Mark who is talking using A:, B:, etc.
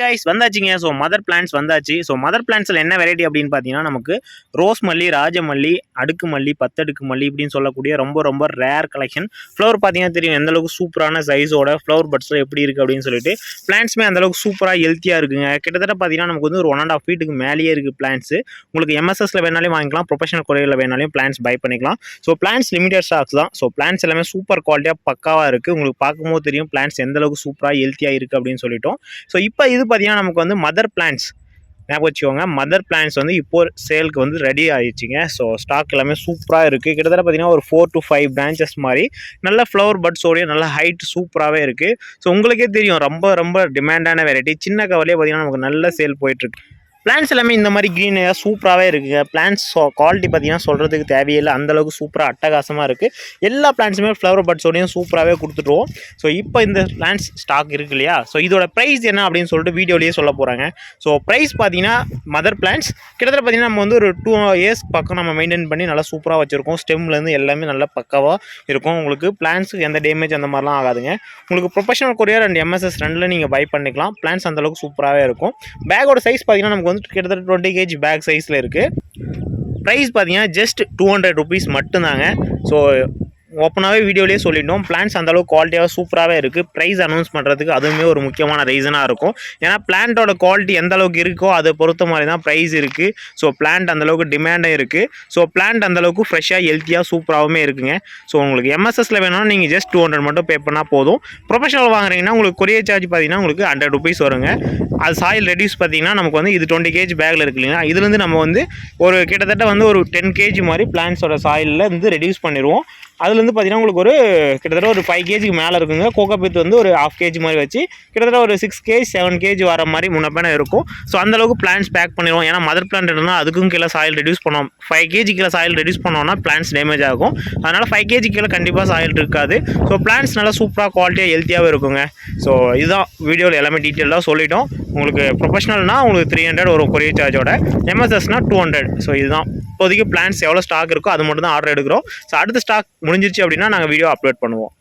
A: Guys வந்தாச்சுங்க. So mother plants வந்தாச்சு. So mother பிளான்ஸில் என்ன வெரைட்டி அப்படின்னு பார்த்தீங்கன்னா நமக்கு ரோஸ் மல்லி ராஜமல்லி அடுக்கு மல்லி பத்தடுக்கு மல்லி இப்படின்னு சொல்லக்கூடிய ரொம்ப ரொம்ப ரேர் கலெக்ஷன் ஃப்ளவர் பார்த்தீங்கன்னா தெரியும் எந்த அளவுக்கு சூப்பரான சைஸோட ஃப்ளவர் பட்ஸில் எப்படி இருக்குது அப்படின்னு சொல்லிட்டு. பிளான்ஸுமே அந்தளவுக்கு சூப்பராக ஹெல்த்தியாக இருக்குங்க. கிட்டத்தட்ட பார்த்தீங்கன்னா நமக்கு வந்து ஒரு ஒன் அண்ட் ஆஃப் ஃபீட்டுக்கு மேலேயே இருக்குது பிளான்ஸு உங்களுக்கு எம்எஸ்எஸில் வேணாலும் வாங்கிக்கலாம். ப்ரொஃபஷனல் கொரியரில் வேணாலும் பிளான்ஸ் பை பண்ணிக்கலாம். ஸோ பிளான்ஸ் லிமிடெட் ஸ்டாக்ஸ் தான். ஸோ பிளான்ஸ் எல்லாமே சூப்பர் குவாலிட்டியாக பக்காவாக இருக்குது உங்களுக்கு பார்க்கும்போது தெரியும் பிளான்ஸ் எந்தளவுக்கு சூப்பராக ஹெல்த்தியாக இருக்குது அப்படின்னு சொல்லிட்டோம். ஸோ இப்போ இது பார்த்தீங்கன்னா நமக்கு வந்து மதர் பிளான்ஸ் ஞாபகம் வச்சுக்கோங்க மதர் பிளான்ஸ் வந்து இப்போ சேலுக்கு வந்து ரெடி ஆகிடுச்சிங்க ஸோ ஸ்டாக் எல்லாமே சூப்பராக இருக்குது கிட்டத்தட்ட பார்த்தீங்கன்னா ஒரு ஃபோர் டு ஃபைவ் பிரான்ச்சஸ் மாதிரி. நல்ல ஃப்ளவர் பட்ஸோடைய நல்ல ஹைட் சூப்பராகவே இருக்குது ஸோ உங்களுக்கே தெரியும் ரொம்ப ரொம்ப டிமாண்டான வெரைட்டி சின்ன கவலையே பார்த்தீங்கன்னா நமக்கு நல்ல சேல் போயிட்டுருக்கு பிளான்ஸ் எல்லாமே இந்த மாதிரி க்ரீன் சூப்பராகவே இருக்குங்க. பிளான்ஸ் குவாலிட்டி பார்த்தீங்கன்னா சொல்கிறதுக்கு தேவையில்லை. அந்தளவுக்கு சூப்பராக அட்டகாசமாக இருக்குது எல்லா பிளான்ஸுமே ஃப்ளவர் பட்ஸோடையும் சூப்பராகவே கொடுத்துட்டுருவோம். ஸோ இப்போ இந்த பிளான்ஸ் ஸ்டாக் இருக்கு இல்லையா? ஸோ இதோட ப்ரைஸ் என்ன அப்படின்னு சொல்லிட்டு வீடியோலேயே சொல்ல போகிறாங்க ஸோ ப்ரைஸ் பார்த்தீங்கன்னா மதர் பிளான்ஸ் கிட்டத்தட்ட பார்த்தீங்கன்னா நம்ம வந்து ஒரு டூ இயர்ஸ் பக்கம் நம்ம மெயின்டைன் பண்ணி நல்லா சூப்பராக வச்சுருக்கோம். ஸ்டெம்லேருந்து எல்லாமே நல்லா பக்காவாக இருக்கும். உங்களுக்கு பிளான்ஸுக்கு எந்த டேமேஜ் அந்த மாதிரிலாம் ஆகாதுங்க. உங்களுக்கு ப்ரொஃபஷனல் கொரியர் அண்ட் எம்எஸ்எஸ் ரெண்டில் நீங்கள் பை பண்ணிக்கலாம். பிளான்ஸ் அந்தளவுக்கு சூப்பராகவே இருக்கும். பேக்கோட சைஸ் பார்த்தீங்கன்னா நமக்கு வந்து கிட்டத்தட்ட டுவெண்ட்டி கேஜி பேக் சைஸில் இருக்குது ப்ரைஸ் பார்த்தீங்கன்னா ஜஸ்ட் டூ ஹண்ட்ரட் ருபீஸ் மட்டும்தாங்க. ஸோ ஓப்பனாகவே வீடியோலேயே சொல்லிட்டோம். பிளான்ஸ் அந்தளவுக்கு குவாலிட்டியாக சூப்பராகவே இருக்குது ப்ரைஸ் அனௌன்ஸ் பண்ணுறதுக்கு அதுவுமே ஒரு முக்கியமான ரீசனாக இருக்கும். ஏன்னா பிளான்ட்டோட குவாலிட்டி எந்த அளவுக்கு இருக்கோ அதை பொறுத்த மாதிரி தான் ப்ரைஸ் இருக்குது ஸோ பிளான்ட் அந்தளவுக்கு டிமாண்டும் இருக்குது ஸோ பிளான்ட் அந்தளவுக்கு ஃப்ரெஷ்ஷாக ஹெல்த்தியாக சூப்பராகவுமே இருக்குங்க. ஸோ உங்களுக்கு எம்எஸ்எஸில் வேணும்னா நீங்கள் ஜஸ்ட் டூ ஹண்ட்ரட் மட்டும் பே பண்ணால் போதும். ப்ரொஃபஷனல் வாங்குறீங்கன்னா உங்களுக்கு கொரியர் சார்ஜ் பார்த்தீங்கன்னா உங்களுக்கு ஹண்ட்ரட் ருபீஸ் வருங்க. அது சாயில் ரெடியூஸ் பார்த்தீங்கன்னா நமக்கு வந்து இது டுவெண்ட்டி கேஜி பேக்கில் இருக்கு இல்லைங்களா? இதுலேருந்து நம்ம வந்து ஒரு கிட்டத்தட்ட வந்து ஒரு டென் கேஜி மாதிரி பிளான்ஸோட சாயிலில் வந்து ரெடியூஸ் பண்ணிடுவோம். அதுலேருந்து பார்த்தீங்கன்னா உங்களுக்கு ஒரு கிட்டத்தட்ட ஒரு ஃபைவ் கேஜிக்கு மேலே இருக்குங்க. கோகோபித் வந்து ஒரு ஹாஃப் கேஜி மாதிரி வச்சு கிட்டத்தட்ட ஒரு சிக்ஸ் கேஜி செவன் கேஜி வர மாதிரி முன்னப்பேன இருக்கும். ஸோ அந்தளவுக்கு பிளான்ஸ் பேக் பண்ணிடுவோம். ஏன்னா மதர் பிளான்ட் இருந்தால் அதுக்கும் கீழே சாயில் ரெடியூஸ் பண்ணோம் ஃபைவ் கேஜி கீழே சாயில் ரெடியூஸ் பண்ணோம்னா பிளான்ஸ் டேமேஜ் ஆகும். அதனால் ஃபைவ் கேஜி கீழே கண்டிப்பாக சாயில் இருக்காது. ஸோ பிளான்ஸ் நல்லா சூப்பராக குவாலிட்டியாக ஹெல்த்தியாகவே இருக்குங்க. ஸோ இதுதான் வீடியோவில் எல்லாமே டீட்டெயிலாக சொல்லிட்டோம். உங்களுக்கு ப்ரொஃபஷனல்னால் உங்களுக்கு த்ரீ ஹண்ட்ரட் ஒரு கொரியர் சார்ஜோட எம்எஸ்எஸ்னால் டூ ஹண்ட்ரட் ஸோ இதுதான். இப்போதைக்கு பிளான்ஸ் எவ்வளோ ஸ்டாக் இருக்கோ அது மட்டும் தான் ஆர்டர் எடுக்கிறோம். ஸோ அடுத்த ஸ்டாக் முடிஞ்சிருச்சு அப்படின்னா நாங்கள் வீடியோ அப்லோட் பண்ணுவோம்.